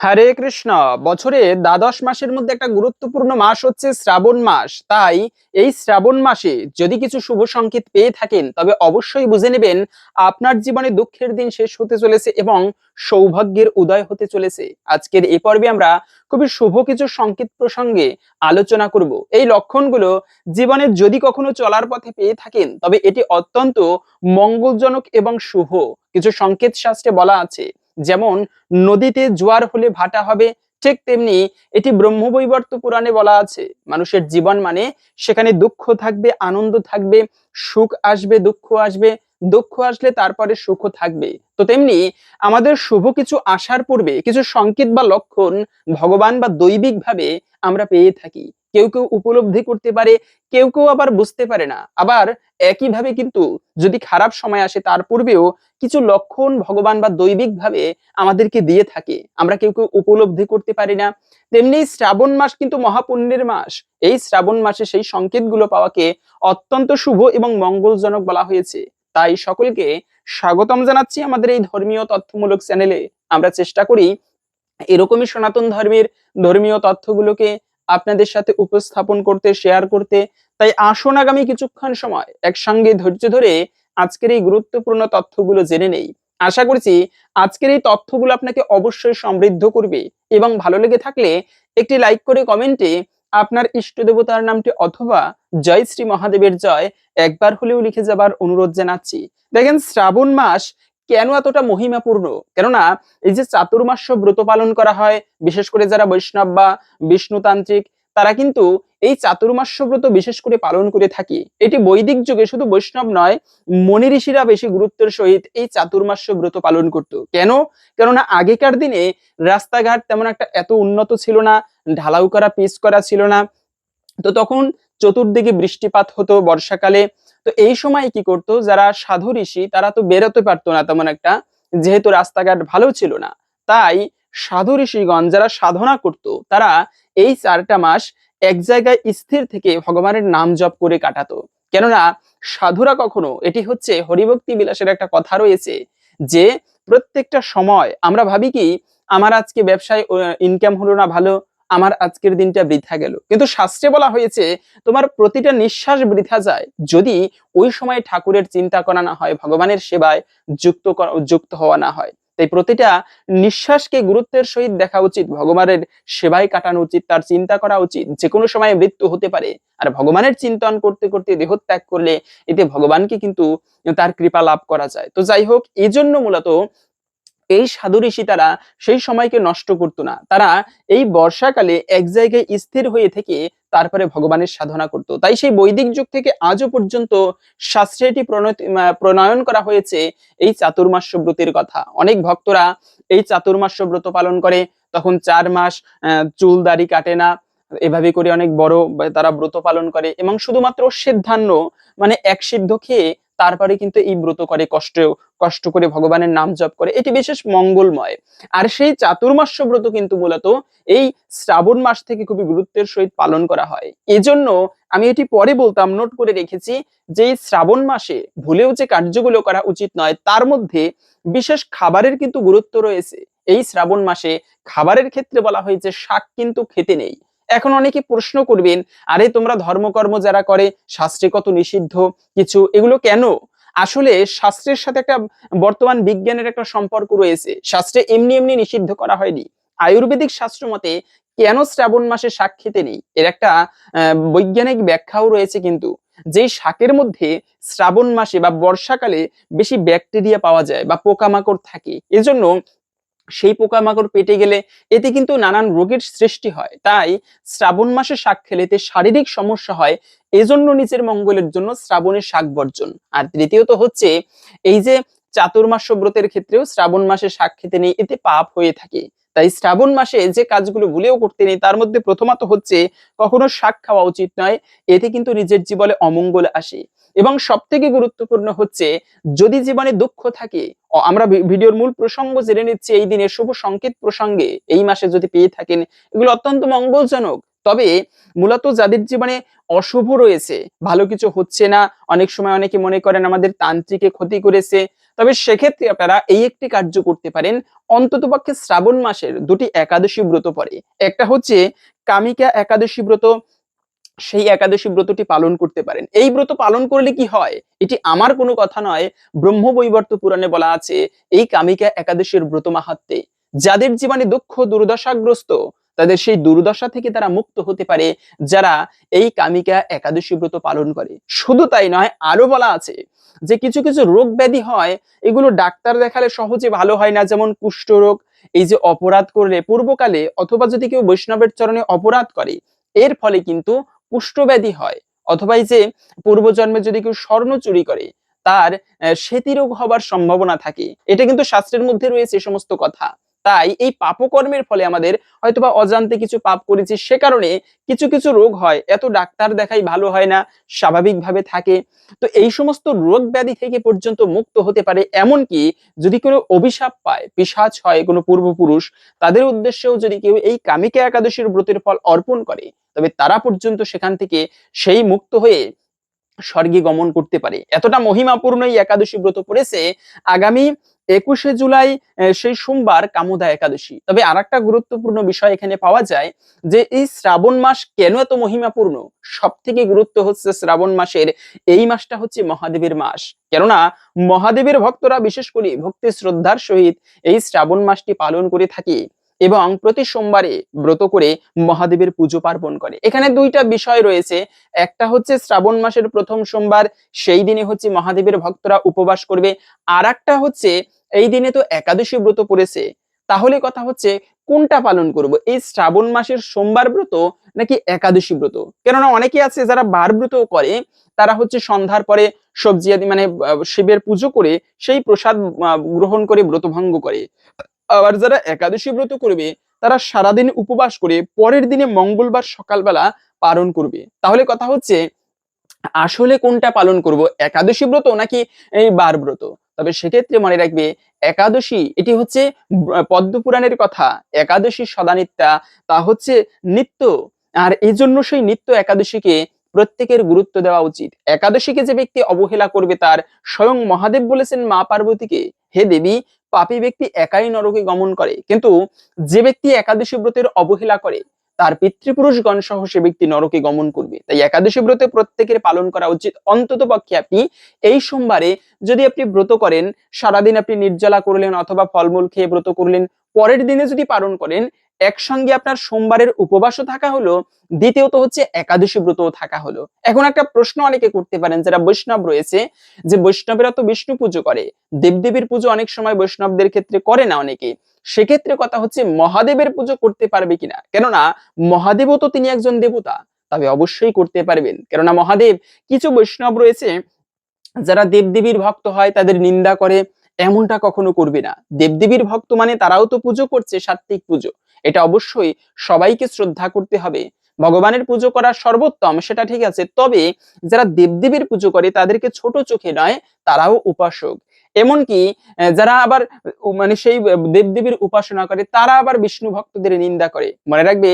হরে কৃষ্ণ, বছরে দ্বাদশ মাসের মধ্যে একটা গুরুত্বপূর্ণ মাস হচ্ছে শ্রাবণ মাস। তাই এই শ্রাবণ মাসে যদি কিছু শুভ সংকেত পেয়ে থাকেন, তবে অবশ্যই বুঝে নেবেন আপনার জীবনে দুঃখের দিন শেষ হতে চলেছে এবং সৌভাগ্যের উদয় হতে চলেছে। আজকের এই পর্বে আমরা খুবই শুভ কিছু সংকেত প্রসঙ্গে আলোচনা করব। এই লক্ষণগুলো জীবনে যদি কখনো চলার পথে পেয়ে থাকেন, তবে এটি অত্যন্ত মঙ্গলজনক এবং শুভ। কিছু সংকেত শাস্ত্রে বলা আছে যেমন নদীতে জোয়ার হলে ভাটা হবে, ঠিক তেমনি এটি ব্রহ্মবৈবর্ত পুরাণে বলা আছে, মানুষের জীবন মানে সেখানে দুঃখ থাকবে, আনন্দ থাকবে, সুখ আসবে, দুঃখ আসবে, দুঃখ আসলে তারপরে সুখ থাকবে। তো তেমনি আমাদের শুভ কিছু আসার পূর্বে কিছু সংকেত বা লক্ষণ ভগবান বা দৈবিকভাবে আমরা পেয়ে থাকি। কেউ কেউ উপলব্ধি করতে পারে, কেউ কেউ আবার বুঝতে পারে না। আবার একইভাবে কিন্তু যদি খারাপ সময় আসে, তার পূর্বেও কিছু লক্ষণ ভগবান বা দৈবিক ভাবে আমাদেরকে দিয়ে থাকে। আমরা কেউ কেউ উপলব্ধি করতে পারি না। তেমনি শ্রাবণ মাস কিন্তু মহাপুণ্যের মাস। এই শ্রাবণ মাসে সেই সংকেতগুলো পাওয়াকে অত্যন্ত শুভ এবং মঙ্গলজনক বলা হয়েছে। তাই সকলকে স্বাগতম জানাচ্ছি আমাদের এই ধর্মীয় তথ্যমূলক চ্যানেলে। আমরা চেষ্টা করি এরকমই সনাতন ধর্মের ধর্মীয় তথ্যগুলোকে আপনাদের সাথে উপস্থাপন করতে শেয়ার করতে। তাই আসুন আগামী কিছুক্ষণ সময় একসঙ্গে ধৈর্য ধরে আজকের এই গুরুত্বপূর্ণ তথ্যগুলো জেনে নেই। আশা করছি আজকের এই তথ্যগুলো আপনাকে অবশ্যই সমৃদ্ধ করবে এবং ভালো লেগে থাকলে একটি লাইক করে কমেন্টে আপনার ইষ্ট দেবতার নামটি অথবা জয় শ্রী মহাদেবের জয় একবার হলেও লিখে যাবার অনুরোধ জানাচ্ছি। দেখেন শ্রাবণ মাস কেন এতটা মহিমাপূর্ণ? কেননা এই যে চাতুর্মাস্য ব্রত পালন করা হয়, বিশেষ করে যারা বৈষ্ণব বা বিষ্ণুতান্ত্রিক, তারা কিন্তু এই চাতুর্মাস্য ব্রত বিশেষ করে পালন করে থাকি। এটি বৈদিক যুগে শুধু বৈষ্ণব নয়, মনি ঋষিরা বেশি গুরুত্বের সহিত এই চাতুর্মাস্য ব্রত পালন করত। কেন? কেননা আগেকার দিনে রাস্তাঘাট তেমন একটা এত উন্নত ছিল না ঢালাউ করা, পিচ করা ছিল না। তো তখন চতুর্দিকে বৃষ্টিপাত হতো বর্ষাকালে। তো এই সময় কি করতো? যারা সাধু ঋষি, তারা তো বেরোতে পারতো না তেমন একটা, যেহেতু রাস্তাঘাট ভালো ছিল না। তাই সাধু ঋষিগণ যারা সাধনা করত, তারা এই চারটা মাস এক জায়গায় স্থির থেকে ভগবানের নাম জপ করে কাটাতো। কেননা সাধুরা কখনো, এটি হচ্ছে হরিভক্তি বিলাসের একটা কথা রয়েছে যে, প্রত্যেকটা সময় আমরা ভাবি কি, আমার আজকে ব্যবসায় ইনকাম হলো না ভালো আমার আজকের দিনটা বৃথা গেল। কিন্তু শাস্ত্রে বলা হয়েছে, তোমার প্রতিটা নিঃশ্বাস বৃথা যায় যদি ওই সময় ঠাকুরের চিন্তা করা না হয়, ভগবানের সেবায় যুক্ত যুক্ত হওয়া না হয়। তাই প্রতিটা নিঃশ্বাসকে গুরুত্বের সহিত দেখা উচিত, ভগবানের সেবায় কাটানো উচিত, তার চিন্তা করা উচিত যে কোনো সময় মৃত্যু হতে পারে। আর ভগবানের চিন্তন করতে করতে দেহত্যাগ করলে এতে ভগবানকে কিন্তু তার কৃপা লাভ করা যায়। তো যাই হোক এই জন্য মূলত এই সাধু ঋষি তারা সেই সময়কে নষ্ট করতো না। তারা এই বর্ষাকালে এক জায়গায় স্থির হয়ে থেকে তারপরে ভগবানের সাধনা করত। তাই সেই বৈদিক যুগ থেকে আজও পর্যন্ত শাস্ত্রে এটি প্রণয়ন করা হয়েছে এই চাতুর্মাস্য ব্রতের কথা। অনেক ভক্তরা এই চাতুর্মাস্য ব্রত পালন করে, তখন চার মাস চুল দাড়ি কাটে না, এভাবে করে অনেক বড় তারা ব্রত পালন করে এবং শুধুমাত্র সিদ্ধান্ন মানে এক সিদ্ধ খেয়ে তারপরে কিন্তু এই ব্রত করে, কষ্ট কষ্ট করে ভগবানের নাম জপ করে, এটি বিশেষ মঙ্গলময়। আর সেই চাতুর্মাস্য ব্রত কিন্তু মূলত এই শ্রাবণ মাস থেকে খুবই গুরুত্বের সহিত পালন করা হয়। এজন্য আমি এটি পরে বলতাম নোট করে রেখেছি যে শ্রাবণ মাসে ভুলেও যে কার্যগুলো করা উচিত নয়, তার মধ্যে বিশেষ খাবারের কিন্তু গুরুত্ব রয়েছে। এই শ্রাবণ মাসে খাবারের ক্ষেত্রে বলা হয়েছে, শাক কিন্তু খেতে নেই। এখন অনেকে প্রশ্ন করবেন, আরে তোমরা ধর্মকর্ম যারা করে, শাস্ত্রে কত নিষিদ্ধ? কিছু, এগুলো কেন? আসলে শাস্ত্রের সাথে একটা বর্তমান বিজ্ঞানের একটা সম্পর্ক রয়েছে। শাস্ত্রে এমনি এমনি নিষিদ্ধ করা হয়নি। আয়ুর্বেদিক শাস্ত্র মতে কেন শ্রাবণ মাসে শাক খেতে নেই? এর একটা বৈজ্ঞানিক ব্যাখ্যাও রয়েছে কিন্তু। যে শাকের মধ্যে শ্রাবণ মাসে বা বর্ষাকালে বেশি ব্যাকটেরিয়া পাওয়া যায় বা পোকামাকড় থাকে, এজন্য সেই পোকামাকড় পেটে গেলে এতে কিন্তু নানান রোগের সৃষ্টি হয়। তাই শ্রাবণ মাসে শাক খেলে এতে শারীরিক সমস্যা হয়, এজন্য নিজের মঙ্গলের জন্য শ্রাবণের শাক বর্জন। আর তৃতীয়ত হচ্ছে, এই যে চাতুর্মাস ব্রতের ক্ষেত্রেও শ্রাবণ মাসে শাক খেতে নেই, এতে পাপ হয়ে থাকে। তাই শ্রাবণ মাসে যে কাজগুলো ভুলেও করতে নেই, তার মধ্যে প্রথমত হচ্ছে, কখনো শাক খাওয়া উচিত নয়, এতে কিন্তু নিজের জীবনে অমঙ্গল আসে। এবং সব থেকে গুরুত্বপূর্ণ হচ্ছে, যদি জীবনে দুঃখ থাকে আমরা ভিডিওর মূল প্রসঙ্গ জেনে নিচ্ছি এই দিনের শুভ সংকেত প্রসঙ্গে। এই মাসে যদি পেয়ে থাকেন, এগুলো অত্যন্ত মঙ্গলজনক। তবে মূলত যাদের জীবনে অশুভ রয়েছে, ভালো কিছু হচ্ছে না, অনেক সময় অনেকে মনে করেন আমাদের তান্ত্রিকে ক্ষতি করেছে, তবে সেক্ষেত্রে আপনারা এই একটি কার্য করতে পারেন। অন্ততপক্ষে শ্রাবণ মাসের দুটি একাদশী ব্রত পরে। একটা হচ্ছে কামিকা একাদশী ব্রত সেই একাদশী ব্রতটি পালন করতে পারেন। এই ব্রত পালন করলে কি হয়? এটি আমার কোনো কথা নয় ব্রহ্ম ব্রহ্মবৈবর্ত পুরাণে বলা আছে, এই কামিকা একাদশীর ব্রত মাহাত্মে। যাদের জীবনে দুঃখ, দুর্দশাগ্রস্ত, তাদের সেই দুর্দশা থেকে তারা মুক্ত হতে পারে যারা এই কামিকা একাদশী ব্রত পালন করে। শুধু তাই নয় আরও বলা আছে যে কিছু কিছু রোগ ব্যাধি হয়, এগুলো ডাক্তার দেখালে সহজে ভালো হয় না, যেমন কুষ্ঠরোগ এই যে অপরাধ করলে পূর্বকালে অথবা যদি কেউ বৈষ্ণবের চরণে অপরাধ করে, এর ফলে কিন্তু কুষ্ঠব্যাধি হয়, অথবা এই যে পূর্বজন্মে যদি কেউ স্বর্ণ চুরি করে, তার স্মৃতিরোগ হবার সম্ভাবনা থাকে। এটা কিন্তু শাস্ত্রের মধ্যে রয়েছে সমস্ত কথা। তাই এই পাপকর্মের ফলে আমাদের হয়তোবা অজান্তে কিছু পাপ করেছি সে কারণে কিছু কিছু রোগ হয়। এত ডাক্তার দেখাই ভালো হয় না, স্বাভাবিকভাবে থাকে। তো এই সমস্ত রোগ ব্যাধি থেকে পর্যন্ত মুক্ত হতে পারে এমনকি যদি কোনো অভিশাপ পায় পিসাচ হয় কোনো পূর্বপুরুষ, তাদের উদ্দেশ্যেও যদি কেউ এই কামিকা একাদশীর ব্রতের ফল অর্পণ করে, তবে তারা পর্যন্ত সেখান থেকে সেই মুক্ত হয়ে স্বর্গে গমন করতে পারে। এতটা মহিমাপূর্ণ এই একাদশী ব্রত পড়েছে, আগামী একুশে জুলাই সেই সোমবার কামুদা একাদশী। তবে আর একটা গুরুত্বপূর্ণ বিষয় এখানে পাওয়া যায় যে, এই শ্রাবণ মাস কেন এত মহিমাপূর্ণ? সব থেকে গুরুত্ব হচ্ছে শ্রাবণ মাসের, এই মাসটা হচ্ছে মহাদেবের মাস। কেননা, মহাদেবের ভক্তরা বিশেষ করে ভক্তি শ্রদ্ধার সহিত এই শ্রাবণ মাসটি পালন করে থাকে। এবং প্রতি সোমবারে ব্রত করে মহাদেবের পুজো পার্বণ করে। এখানে দুইটা বিষয় রয়েছে। একটা হচ্ছে শ্রাবণ মাসের প্রথম সোমবার, সেই দিনে হচ্ছে মহাদেবের ভক্তরা উপবাস করবে। আর একটা হচ্ছে, এই দিনে তো একাদশী ব্রত পড়েছে। তাহলে কথা হচ্ছে, কোনটা পালন করব? এই শ্রাবণ মাসের সোমবার ব্রত নাকি একাদশী ব্রত? কেননা অনেকে আছে যারা বার ব্রত করে, তারা হচ্ছে সন্ধ্যার পরে সবজি আদি মানে শিবের পুজো করে সেই প্রসাদ গ্রহণ করে ব্রত ভঙ্গ করে। আবার যারা একাদশী ব্রত করবে, তারা সারাদিন উপবাস করে পরের দিনে মঙ্গলবার সকালবেলা পালন করবে। তাহলে কথা হচ্ছে, আসলে কোনটা পালন করব, একাদশী ব্রত নাকি এই বার ব্রত? তবে সেক্ষেত্রে মনে রাখবে, একাদশী এটি হচ্ছে পদ্মপুরাণের কথা, একাদশী সদানিত্যা, তা হচ্ছে নিত্য। আর এই জন্য সেই নিত্য একাদশীকে প্রত্যেকের গুরুত্ব দেওয়া উচিত। একাদশীকে যে ব্যক্তি অবহেলা করবে তার, স্বয়ং মহাদেব বলেছেন মা পার্বতীকে, হে দেবী পাপী ব্যক্তি একাই নরকে গমন করে। কিন্তু যে ব্যক্তি একাদশী ব্রতের অবহেলা করে, তার পিতৃপুরুষগণ সহ সে ব্যক্তি নরকে গমন করবে। তাই একাদশী ব্রতে প্রত্যেকের পালন করা উচিত। অন্তত পক্ষে আপনি এই সোমবারে যদি আপনি ব্রত করেন, সারাদিন আপনি নির্জলা করলেন অথবা ফলমূল খেয়ে ব্রত করলেন, পরের দিনে যদি পালন করেন একসঙ্গে আপনার সোমবারের উপবাসও থাকা হলো, দ্বিতীয়ত হচ্ছে একাদশী ব্রতও থাকা হলো। এখন একটা প্রশ্ন অনেকে করতে পারেন, যারা বৈষ্ণব রয়েছে, যে বৈষ্ণবেরা তো বিষ্ণু পুজো করে, দেবদেবীর পুজো অনেক সময় বৈষ্ণবদের ক্ষেত্রে করে না অনেকে। সেক্ষেত্রে কথা হচ্ছে, মহাদেবের পুজো করতে পারবে কিনা? কেননা, মহাদেবও তো তিনি একজন দেবতা, তবে অবশ্যই করতে পারবেন। কেননা, মহাদেব কিছু বৈষ্ণব রয়েছে, যারা দেবদেবীর ভক্ত হয়, তাদের নিন্দা করে, এমনটা কখনো করবে না। দেবদেবীর ভক্ত মানে তারাও তো পুজো করছে, সাত্বিক পুজো। এটা অবশ্যই সবাইকে শ্রদ্ধা করতে হবে। ভগবানের পুজো করা সর্বোত্তম সেটা ঠিক আছে, তবে যারা দেবদেবীর পুজো করে তাদেরকে ছোট চোখে নয়, তারাও উপাসক। এমনকি যারা আবার মানে সেই দেবদেবীর উপাসনা করে, তারা আবার বিষ্ণু ভক্তদের নিন্দা করে। মনে রাখবে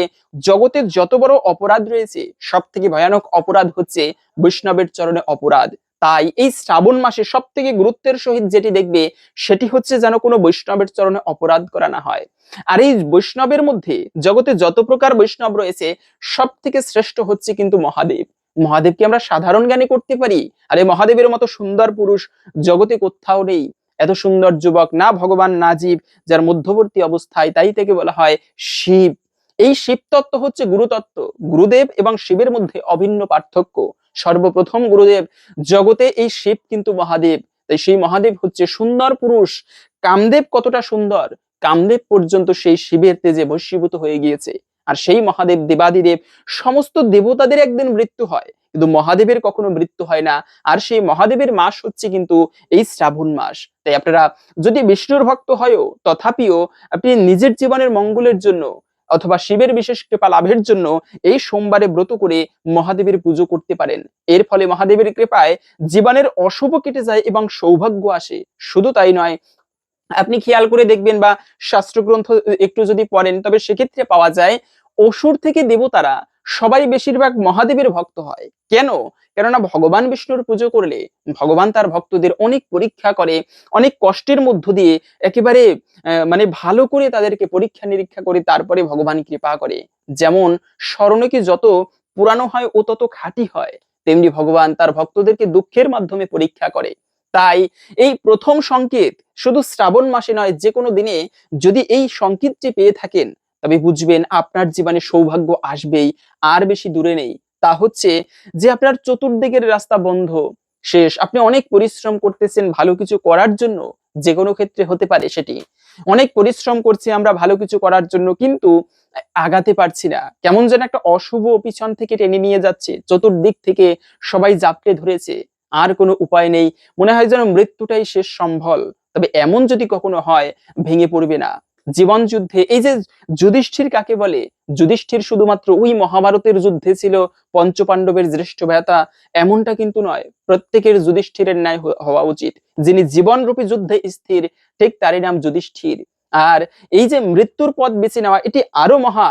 জগতে যত বড় অপরাধ রয়েছে সব থেকে ভয়ানক অপরাধ হচ্ছে বৈষ্ণবের চরণে অপরাধ। তাই এই শ্রাবণ মাসে সব থেকে গুরুত্বের সহিত যেটি দেখবে, সেটি হচ্ছে যেন কোনো বৈষ্ণবের চরণে অপরাধ করা না হয়। আর এই বৈষ্ণবের মধ্যে জগতে যত প্রকার বৈষ্ণব রয়েছে সব থেকে শ্রেষ্ঠ হচ্ছে কিন্তু মহাদেব। মহাদেবকে আমরা সাধারণ জ্ঞানে করতে পারি? আর এই মহাদেবের মতো সুন্দর পুরুষ জগতে কোথাও নেই। এত সুন্দর যুবক, না ভগবান, না জীব, যার মধ্যবর্তী অবস্থায় তাই থেকে বলা হয় শিব। এই শিব তত্ত্ব হচ্ছে গুরুতত্ত্ব। গুরুদেব এবং শিবের মধ্যে অভিন্ন পার্থক্য। সর্বপ্রথম গুরুদেব জগতে এই শিব কিন্তু মহাদেব। তাই সেই মহাদেব হচ্ছে সুন্দর পুরুষ। কামদেব কতটা সুন্দর? কামদেব পর্যন্ত সেই শিবের তেজে বশীভূত হয়ে গিয়েছে। আর সেই মহাদেব দেবাদিদেব সমস্ত দেবতাদের একদিন মৃত্যু হয়। কিন্তু মহাদেবের কখনো মৃত্যু হয় না। আর সেই মহাদেবের মাস হচ্ছে কিন্তু এই শ্রাবণ মাস। তাই আপনারা যদি বিষ্ণুর ভক্ত হয়ও, তথাপিও আপনি নিজের জীবনের মঙ্গলের জন্য অথবা শিবের বিশেষ কৃপা লাভের জন্য এই সোমবারে ব্রত করে মহাদেবের পুজো করতে পারেন। এর ফলে মহাদেবের কৃপায় জীবনের অশুভ কেটে যায় এবং সৌভাগ্য আসে। শুধু তাই নয়, আপনি খেয়াল করে দেখবেন বা শাস্ত্রগ্রন্থ একটু যদি পড়েন, তবে সেক্ষেত্রে পাওয়া যায়, অসুর থেকে দেবতারা সবাই বেশিরভাগ মহাদেবের ভক্ত হয়। কেন? কেননা ভগবান বিষ্ণুর পুজো করলে ভগবান তার ভক্তদের অনেক পরীক্ষা করে, অনেক কষ্টের মধ্য দিয়ে একেবারে মানে ভালো করে তাদেরকে পরীক্ষা নিরীক্ষা করে তারপরে ভগবান কৃপা করে। যেমন স্মরণকে যত পুরানো হয় ও তত খাঁটি হয়, তেমনি ভগবান তার ভক্তদেরকে দুঃখের মাধ্যমে পরীক্ষা করে। তাই এই প্রথম সংকেত শুধু শ্রাবণ মাসে নয়, যে কোনো দিনে যদি এই সংকেতটি পেয়ে থাকেন তবে বুঝবেন আপনার জীবনে সৌভাগ্য আসবেই, আর বেশি দূরে নেই। তা হচ্ছে যে আপনার চতুর্দিকের রাস্তা বন্ধ, শেষ। আপনি অনেক পরিশ্রম করতেছেন ভালো কিছু করার জন্য যে কোনো ক্ষেত্রে হতে পারে সেটি। অনেক পরিশ্রম করছি আমরা ভালো কিছু করার জন্য, কিন্তু আগাতে পারছি না। কেমন যেন একটা অশুভ পিছন থেকে টেনে নিয়ে যাচ্ছে, চতুর্দিক থেকে সবাই জাপটে ধরেছে, আর কোনো উপায় নেই। মনে হয় যেন মৃত্যুটাই শেষ সম্ভল। তবে এমন যদি কখনো হয়, ভেঙে পড়বে না। জীবন যুদ্ধে এই যে যুধিষ্ঠির কাকে বলে? যুধিষ্ঠির শুধুমাত্র ওই মহাভারতের যুদ্ধে ছিল পঞ্চপাণ্ডবের জ্যেষ্ঠ ভ্রাতা, এমনটা কিন্তু নয়। প্রত্যেকের যুধিষ্ঠিরের ন্যায় হওয়া উচিত। যিনি জীবনরূপী যুদ্ধে স্থির, ঠিক তারই নাম যুধিষ্ঠির। আর এই যে মৃত্যুর পথ বেছে নেওয়া, এটি আরও মহা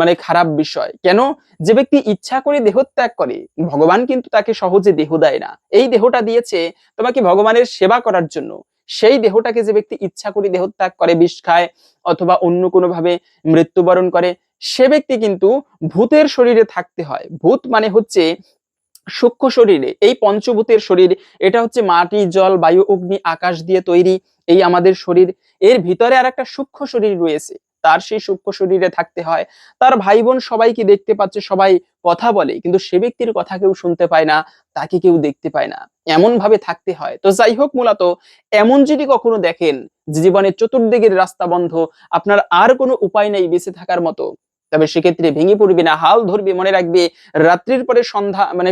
মানে খারাপ বিষয়। কেন? যে ব্যক্তি ইচ্ছা করে দেহত্যাগ করে, ভগবান কিন্তু তাকে সহজে দেহ দেয় না। এই দেহটা দিয়েছে তোমাকে ভগবানের সেবা করার জন্য। সেই দেহটাকে যে ব্যক্তি ইচ্ছা করে দেহত্যাগ করে, বিষ খায় অথবা অন্য কোনো ভাবে মৃত্যুবরণ করে, সে ব্যক্তি কিন্তু ভূতের শরীরে থাকতে হয়। ভূত মানে হচ্ছে সূক্ষ্ম শরীরে। এই পঞ্চভূতের শরীর, এটা হচ্ছে মাটি, জল, বায়ু, অগ্নি, আকাশ দিয়ে তৈরি এই আমাদের শরীর। এর ভিতরে আর একটা সূক্ষ্ম শরীর রয়েছে। তার সেই সূক্ষ্ম শরীরে থাকতে হয়। তার ভাই বোন সবাইকে দেখতে পাচ্ছে সবাই কথা বলে কিন্তু সে ব্যক্তির কথা কেউ শুনতে পায় না তাকে কেউ দেখতে পায় না। এমন ভাবে থাকতে হয়। তো যাই হোক মূলত এমন যদি কখনো দেখেন যে জীবনের চতুর্দিকের রাস্তা বন্ধ আপনার আর কোনো উপায় নেই বেঁচে থাকার মতো তবে সেক্ষেত্রে ভেঙে পড়বে না হাল ধরবে মনে রাখবে রাত্রির পরে সন্ধ্যা মানে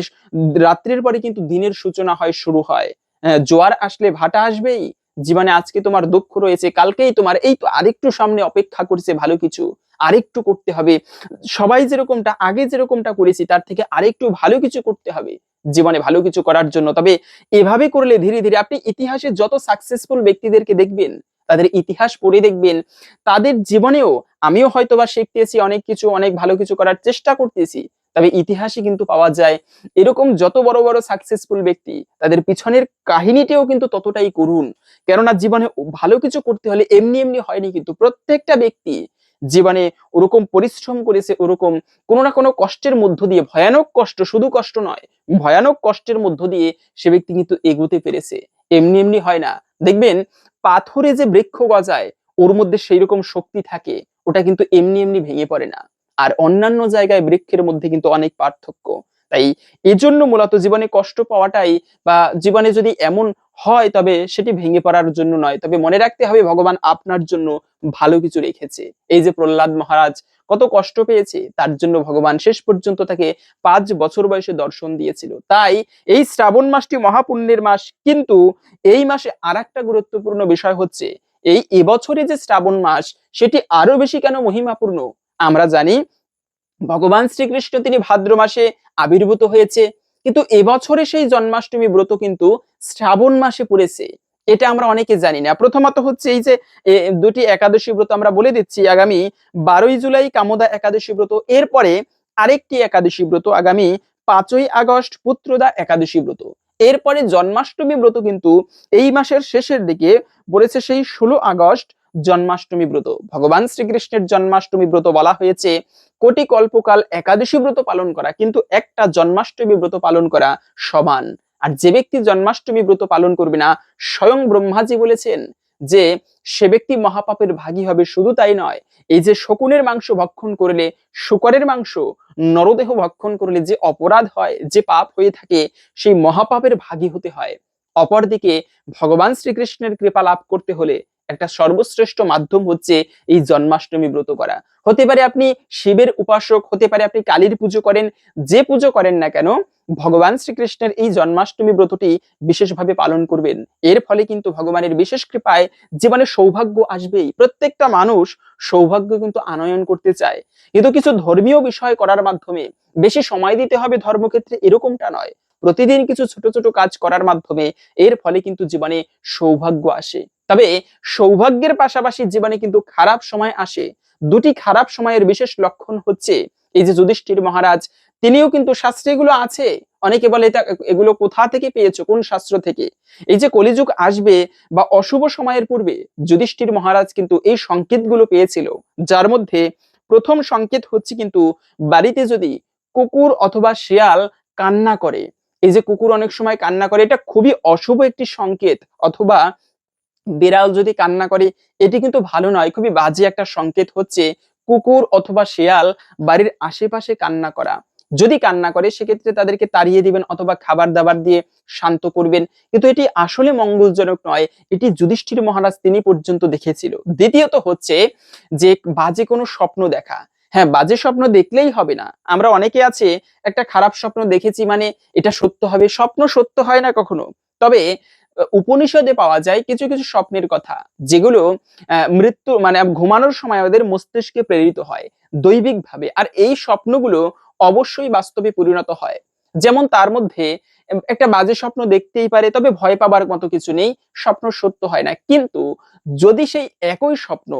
রাত্রির পরে কিন্তু দিনের সূচনা হয় শুরু হয়। আহ, জোয়ার আসলে ভাটা আসবেই জীবনে আজকে তোমার দুঃখ রয়েছে, কালকেই তোমার এই তো আরেকটু সামনে অপেক্ষা করছে ভালো কিছু, আরেকটু করতে হবে। সবাই যেরকমটা, আগে যেরকমটা করেছি, তার থেকে আরেকটু ভালো কিছু করতে হবে। জীবনে ভালো কিছু করার জন্য। তবে এভাবে করলে ধীরে ধীরে আপনি ইতিহাসে যত সাকসেসফুল ব্যক্তিদেরকে দেখবেন, তাদের ইতিহাস পড়ে দেখবেন, তাদের জীবনেও আমিও হয়তোবা শিখতেছি, অনেক কিছু, অনেক ভালো কিছু করার চেষ্টা করতেছি। তবে ইতিহাসে কিন্তু পাওয়া যায় এরকম যত বড় বড় সাকসেসফুল ব্যক্তি, তাদের পিছনের কাহিনীটিও কিন্তু ততটাই করুন কেননা জীবনে ভালো কিছু করতে হলে এমনি এমনি হয়নি কিন্তু প্রত্যেকটা ব্যক্তি জীবনে ওরকম পরিশ্রম করেছে, ওরকম কোনো না কোনো কষ্টের মধ্য দিয়ে, ভয়ানক কষ্ট শুধু কষ্ট নয়, ভয়ানক কষ্টের মধ্য দিয়ে সে ব্যক্তি কিন্তু এগোতে পেরেছে। এমনি এমনি হয় না। দেখবেন পাথরে যে বৃক্ষ গজায়, ওর মধ্যে সেই রকম শক্তি থাকে, ওটা কিন্তু এমনি এমনি ভেঙে পড়ে না। আর অন্যান্য জায়গায় বৃক্ষের মধ্যে কিন্তু অনেক পার্থক্য। তাই এজন্য মূলত জীবনে কষ্ট পাওয়াটাই বা জীবনে যদি এমন হয় তবে সেটি ভেঙে পড়ার জন্য নয়, তবে মনে রাখতে হবে ভগবান আপনার জন্য ভালো কিছু রেখেছে। এই যে প্রহ্লাদ মহারাজ কত কষ্ট পেয়েছে, তার জন্য ভগবান শেষ পর্যন্ত তাকে পাঁচ বছর বয়সে দর্শন দিয়েছিল। তাই এই শ্রাবণ মাসটি মহাপুণ্যের মাস, কিন্তু এই মাসে আর একটা গুরুত্বপূর্ণ বিষয় হচ্ছে, এই এবছরে যে শ্রাবণ মাস, সেটি আরও বেশি কেন মহিমাপূর্ণ? আমরা জানি ভগবান শ্রীকৃষ্ণ তিনি ভাদ্র মাসে আবির্ভূত হয়েছে। কিন্তু এবছরে সেই জন্মাষ্টমী ব্রত কিন্তু শ্রাবণ মাসে পড়েছে। এটা আমরা অনেকে জানি না। প্রথমত হচ্ছে এই যে দুটি একাদশী ব্রত আমরা বলে দিচ্ছি, আগামী বারোই জুলাই কামদা একাদশী ব্রত। এরপরে আরেকটি একাদশী ব্রত, আগামী পাঁচই আগস্ট পুত্রদা একাদশী ব্রত। এরপরে জন্মাষ্টমী ব্রত কিন্তু এই মাসের শেষের দিকে পড়েছে সেই ষোলো আগস্ট জন্মাষ্টমী ব্রত। ভগবান শ্রীকৃষ্ণের জন্মাষ্টমী ব্রত বলা হয়েছে, কোটি কল্পকাল একাদশী ব্রত পালন করা, কিন্তু একটা জন্মাষ্টমী ব্রত পালন করা সমান। আর যে ব্যক্তি জন্মাষ্টমী ব্রত পালন করবে না, স্বয়ং ব্রহ্মাজি বলেছেন যে, সে ব্যক্তি মহাপাপের ভাগী হবে, শুধু তাই নয়, এই যে শকুনের মাংস ভক্ষণ করলে, শুকরের মাংস নরদেহ ভক্ষণ করলে যে অপরাধ হয়, যে পাপ হয়ে থাকে, সেই মহাপাপের ভাগী হতে হয়। অপরদিকে ভগবান শ্রীকৃষ্ণের কৃপা লাভ করতে হলে একটা সর্বশ্রেষ্ঠ মাধ্যম হচ্ছে এই জন্মাষ্টমী ব্রত করা। হতে পারে আপনি শিবের উপাসক, হতে পারে আপনি কালীর পুজো করেন, যে পুজো করেন না কেন, ভগবান শ্রীকৃষ্ণের এই জন্মাষ্টমী ব্রতটি বিশেষভাবে পালন করবেন। এর ফলে কিন্তু ভগবানের বিশেষ কৃপায় জীবনে সৌভাগ্য আসবেই। প্রত্যেকটা মানুষ সৌভাগ্য কিন্তু আনয়ন করতে চায়। কিন্তু কিছু ধর্মীয় বিষয় করার মাধ্যমে বেশি সময় দিতে হবে ধর্মক্ষেত্রে এরকমটা নয়। প্রতিদিন কিছু ছোট ছোট কাজ করার মাধ্যমে এর ফলে কিন্তু জীবনে সৌভাগ্য আসে। তবে সৌভাগ্যের পাশাপাশি জীবনে কিন্তু খারাপ সময় আসে। দুটি খারাপ সময়ের বিশেষ লক্ষণ হচ্ছে, এই যে যুধিষ্ঠির মহারাজ, তিনিও কিন্তু শাস্ত্রে এগুলো আছে। অনেকে বলে এটা এগুলো কোথা থেকে পেয়েছ? কোন শাস্ত্র থেকে? এই যে কলিযুগ আসবে বা অশুভ সময়ের পূর্বে, যুধিষ্ঠির মহারাজ কিন্তু এই সংকেতগুলো পেয়েছিল। যার মধ্যে প্রথম সংকেত হচ্ছে কিন্তু বাড়িতে যদি কুকুর অথবা শিয়াল কান্না করে, এই যে কুকুর অনেক সময় কান্না করে, এটা খুবই অশুভ একটি সংকেত। অথবা বিড়াল যদি কান্না করে, এটি কিন্তু ভালো নয়। খুবই বাজে একটা সংকেত হচ্ছে কুকুর অথবা শিয়াল বাড়ির আশেপাশে কান্না করা। যদি কান্না করে, সেক্ষেত্রে তাদেরকে তাড়িয়ে দিবেন অথবা খাবার দাবার দিয়ে শান্ত করবেন। কিন্তু এটি আসলে মঙ্গলজনক নয়। এটি যুধিষ্ঠির মহারাজ তিনি পর্যন্ত দেখেছিল। দ্বিতীয়ত হচ্ছে যে বাজে কোনো স্বপ্ন দেখা। হ্যাঁ বাজে স্বপ্ন দেখলেই হবে না। আমরা অনেকে আছে, একটা খারাপ স্বপ্ন দেখেছি মানে এটা সত্য হবে, স্বপ্ন সত্য হয় না কখনো। তবে উপনিষদে পাওয়া যায় কিছু কিছু স্বপ্নের কথা, যেগুলো মৃত্যু মানে ঘুমানোর সময় আমাদের মস্তিষ্কে প্রেরিত হয় দৈবিক ভাবে আর এই স্বপ্নগুলো অবশ্যই বাস্তবে পরিণত হয়। যেমন তার মধ্যে একটা বাজে স্বপ্ন দেখতেই পারে, তবে ভয় পাবার মতো কিছু নেই, স্বপ্ন সত্য হয় না। কিন্তু যদি সেই একই স্বপ্ন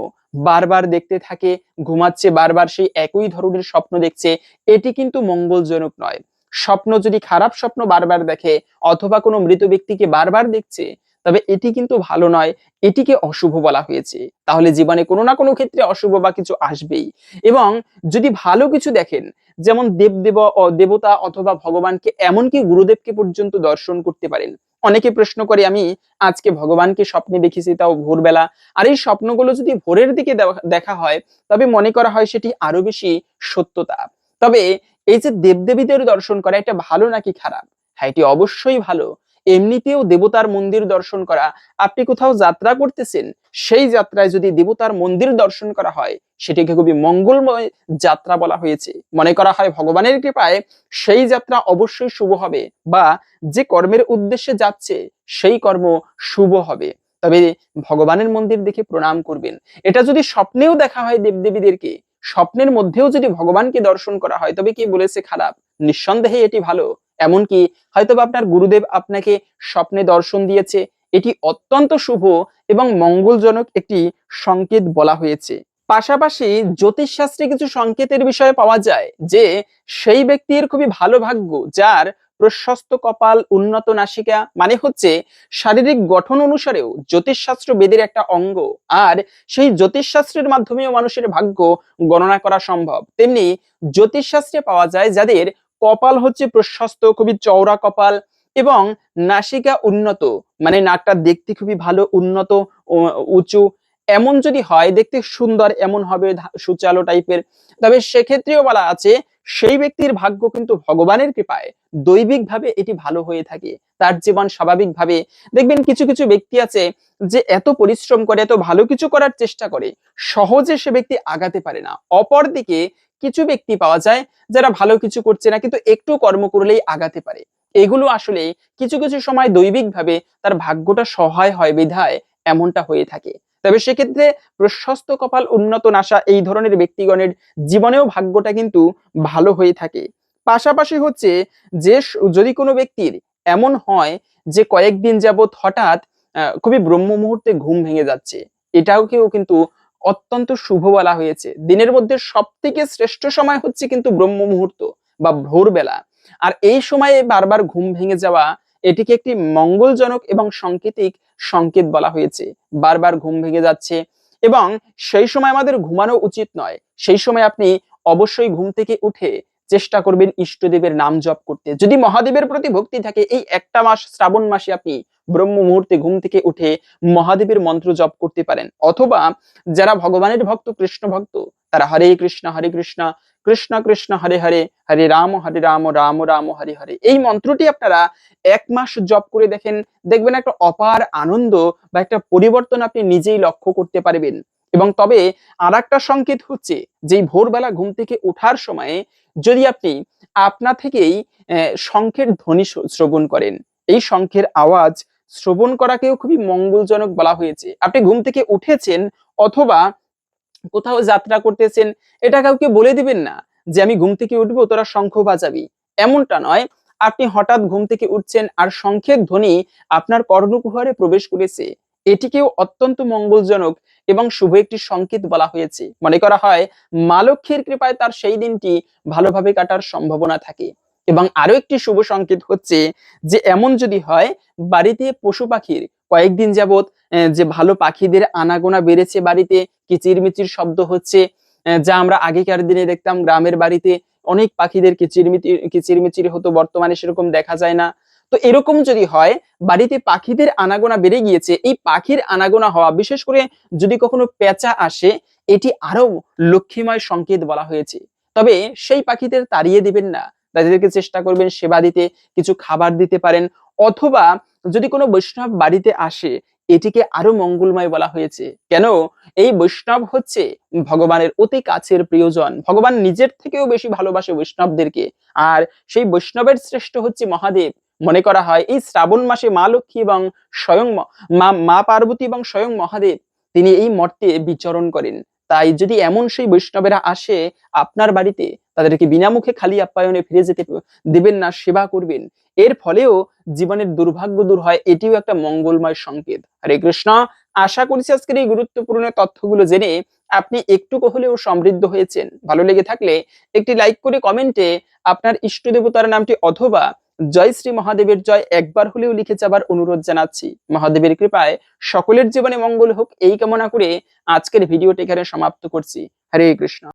বারবার দেখতে থাকে, ঘুমাচ্ছে, বারবার সেই একই ধরনের স্বপ্ন দেখছে, এটি কিন্তু মঙ্গলজনক নয়। স্বপ্ন যদি খারাপ স্বপ্ন বারবার দেখে অথবা কোনো মৃত ব্যক্তিকে বারবার দেখছে, তবে এটি কিন্তু ভালো নয়, এটিকে অশুভ বলা হয়েছে। তাহলে জীবনে কোনো না কোনো ক্ষেত্রে অশুভ বা কিছু আসবেই। এবং যদি ভালো কিছু দেখেন, যেমন দেবদেব দেবতা অথবা ভগবানকে এমনকি গুরুদেবকে পর্যন্ত দর্শন করতে পারেন। অনেকে প্রশ্ন করে, আমি আজকে ভগবানকে স্বপ্নে দেখেছি, তাও ভোরবেলা? আর এই স্বপ্নগুলো যদি ভোরের দিকে দেখা হয়, তবে মনে করা হয় সেটি আরও বেশি সত্যতা। তবে এই যে দেবদেবীদের দর্শন করা এটা ভালো নাকি খারাপ? হ্যাঁ এটি অবশ্যই ভালো। এমনিতেও দেবতার মন্দির দর্শন করা, আপনি কোথাও যাত্রা করতেছেন, সেই যাত্রায় যদি দেবতার মন্দির দর্শন করা হয়, সেটিকে খুবই মঙ্গলময় যাত্রা বলা হয়েছে। মনে করা হয় ভগবানের কৃপায় সেই যাত্রা অবশ্যই শুভ হবে বা যে কর্মের উদ্দেশ্যে যাচ্ছে, সেই কর্ম শুভ হবে। তবে ভগবানের মন্দির দেখে প্রণাম করবেন। এটা যদি স্বপ্নেও দেখা হয় দেবদেবীদেরকে স্বপ্নের মধ্যেও যদি ভগবানকে দর্শন করা হয়, তবে কি বলেছে খারাপ? নিঃসন্দেহে এটি ভালো। এমনকি হয়তোবা আপনার গুরুদেব আপনাকে স্বপ্নে দর্শন দিয়েছে। এটি অত্যন্ত শুভ এবং মঙ্গলজনক একটি সংকেত বলা হয়েছে। পাশাপাশি জ্যোতিষশাস্ত্রে কিছু সংকেতের বিষয়ে পাওয়া যায় যে, সেই ব্যক্তির খুবই ভালো ভাগ্য, যার প্রশস্ত কপাল, উন্নত নাসিকা মানে হচ্ছে শারীরিক গঠন অনুসারেও জ্যোতিষশাস্ত্র বেদের একটা অঙ্গ। আর সেই জ্যোতিষশাস্ত্রের মাধ্যমেও মানুষের ভাগ্য গণনা করা সম্ভব। তেমনি জ্যোতিষশাস্ত্রে পাওয়া যায় যাদের কপাল হচ্ছে প্রশস্ত, খুবই চওড়া কপাল এবং নাসিকা উন্নত মানে নাকটা দেখতে খুবই ভালো, উন্নত উঁচু। এমন যদি হয়, দেখতে সুন্দর, এমন হবে সুচালো টাইপের তবে সেক্ষেত্রেও বলা আছে সেই ব্যক্তির ভাগ্য কিন্তু ভগবানের কৃপায়। দৈবিক ভাবে এটি ভালো হয়ে থাকে। তার জীবন স্বাভাবিক ভাবে দেখবেন কিছু কিছু ব্যক্তি আছে যে এত পরিশ্রম করে, এত ভালো কিছু করার চেষ্টা করে, সহজে সে ব্যক্তি আগাতে পারে না। অপরদিকে কিছু ব্যক্তি পাওয়া যায় যারা ভালো কিছু করছে না, কিন্তু একটু কর্ম করলেই আগাতে পারে। এগুলো আসলে কিছু কিছু সময় দৈবিক ভাবে তার ভাগ্যটা সহায় হয়, বিধায় এমনটা হয়ে থাকে। তবে সেক্ষেত্রে প্রশস্ত কপাল উন্নত নাশা এই ধরনের ব্যক্তিগণের জীবনেও ভাগ্যটা কিন্তু ভালো হয়ে থাকে। পাশাপাশি হচ্ছে যে যদি কোনো ব্যক্তির এমন হয় যে কয়েকদিন যাবৎ হঠাৎ খুবই ব্রহ্ম মুহূর্তে ঘুম ভেঙে যাচ্ছে, এটাও কেউ কিন্তু অত্যন্ত শুভ বলা হয়েছে। দিনের মধ্যে সব থেকে শ্রেষ্ঠ সময় হচ্ছে কিন্তু ব্রহ্ম মুহূর্ত বা ভোরবেলা। আর এই সময়ে বারবার ঘুম ভেঙে যাওয়া এটিকে একটি মঙ্গলজনক এবং সাংকেতিক সংকেত বলা হয়েছে। বারবার ঘুম ভেঙে যাচ্ছে এবং সেই সময় আমাদের ঘুমানো উচিত নয়। সেই সময় আপনি অবশ্যই ঘুম থেকে উঠে চেষ্টা করবেন ইষ্টদেবের নাম জপ করতে। যদি মহাদেবের প্রতি ভক্তি থাকে, এই একটা মাস, শ্রাবণ মাসে আপনি ব্রহ্ম মুহূর্তে ঘুম থেকে উঠে মহাদেবের মন্ত্র জপ করতে পারেন। অথবা যারা ভগবানের ভক্ত, কৃষ্ণ ভক্ত, তারা হরে কৃষ্ণ হরে কৃষ্ণ কৃষ্ণ কৃষ্ণ হরে হরে হরে রাম হরে রাম রাম রাম, হরে হরে। এই মন্ত্রটি আপনারা এক মাস জপ করে দেখেন, দেখবেন একটা অপার আনন্দ বা একটা পরিবর্তন আপনি নিজেই লক্ষ্য করতে পারবেন। এবং তবে আর একটা সংকেত হচ্ছে যে ভোরবেলা ঘুম থেকে ওঠার সময়ে যদি আপনি আপনা থেকেই শঙ্খের ধ্বনি শ্রবণ করেন, এই শঙ্খের আওয়াজ শ্রবণ করাকেও খুবই মঙ্গলজনক বলা হয়েছে। আপনি ঘুম থেকে উঠেছেন অথবা কোথাও যাত্রা করতেছেন, এটা কাউকে বলে দিবেন না যে আমি ঘুম থেকে উঠবো, তোরা শঙ্খ বাজাবি। এমনটা নয়। আপনি হঠাৎ ঘুম থেকে উঠছেন আর শঙ্খের ধ্বনি আপনার কর্ণকুহরে প্রবেশ করেছে। এটিকেও অত্যন্ত মঙ্গলজনক এবং শুভ একটি সংকেত বলা হয়েছে। মনে করা হয়, মা লক্ষ্মীর কৃপায় তার সেই দিনটি ভালোভাবে কাটার সম্ভাবনা থাকে। এবং আরও একটি শুভ সংকেত হচ্ছে যে, এমন যদি হয়, বাড়িতে পশু পাখির কয়েকদিন যাবত যে ভালো পাখিদের আনাগোনা বেড়েছে বাড়িতে কিচিরমিচির শব্দ হচ্ছে যা আমরা আগেকার দিনে দেখতাম গ্রামের বাড়িতে অনেক পাখিদের কিচিরমিচির কিচিরমিচির হতো, বর্তমানে সেরকম দেখা যায় না। তো এরকম যদি হয়, বাড়িতে পাখিদের আনাগোনা বেড়ে গিয়েছে, এই পাখির আনাগোনা হওয়া, বিশেষ করে যদি কখনো পেঁচা আসে, এটি আরও লক্ষ্মীময় সংকেত বলা হয়েছে। তবে সেই পাখিদের তাড়িয়ে দিবেন না। তাদেরকে চেষ্টা করবেন সেবা দিতে, কিছু খাবার দিতে পারেন, অথবা যদি কোনো বৈষ্ণব বাড়িতে আসে এটিকে আরও মঙ্গলময় বলা হয়েছে। কেন? এই বৈষ্ণব হচ্ছে ভগবানের অতি কাছের প্রিয়জন। ভগবান নিজের থেকেও বেশি ভালোবাসে বৈষ্ণবদেরকে। আর সেই বৈষ্ণবের শ্রেষ্ঠ হচ্ছে মহাদেব। মনে করা হয়, এই শ্রাবণ মাসে মা লক্ষ্মী এবং স্বয়ং ম- মা পার্বতী এবং স্বয়ং মহাদেব, তিনি এই মর্তে বিচরণ করেন। তাই যদি এমন সেই বৈষ্ণবেরা আসে আপনার বাড়িতে, তাদেরকে বিনামুখে খালি আপ্যায়নে ফিরে যেতে দিবেন না, সেবা করবেন। এর ফলেও জীবনের দুর্ভাগ্য দূর হয়, এটিও একটা মঙ্গলময় সংকেত। হরে কৃষ্ণ, আশা করছি আজকের এই গুরুত্বপূর্ণ তথ্যগুলো জেনে আপনি একটু হলেও সমৃদ্ধ হয়েছেন। ভালো লেগে থাকলে একটি লাইক করে কমেন্টে আপনার ইষ্ট দেবতার নামটি অথবা জয় শ্রী মহাদেবের জয় একবার হলেও লিখে যাবার অনুরোধ জানাচ্ছি। মহাদেবের কৃপায় সকলের জীবনে মঙ্গল হোক, এই কামনা করে আজকের ভিডিওটি এখানে সমাপ্ত করছি। হরে কৃষ্ণ।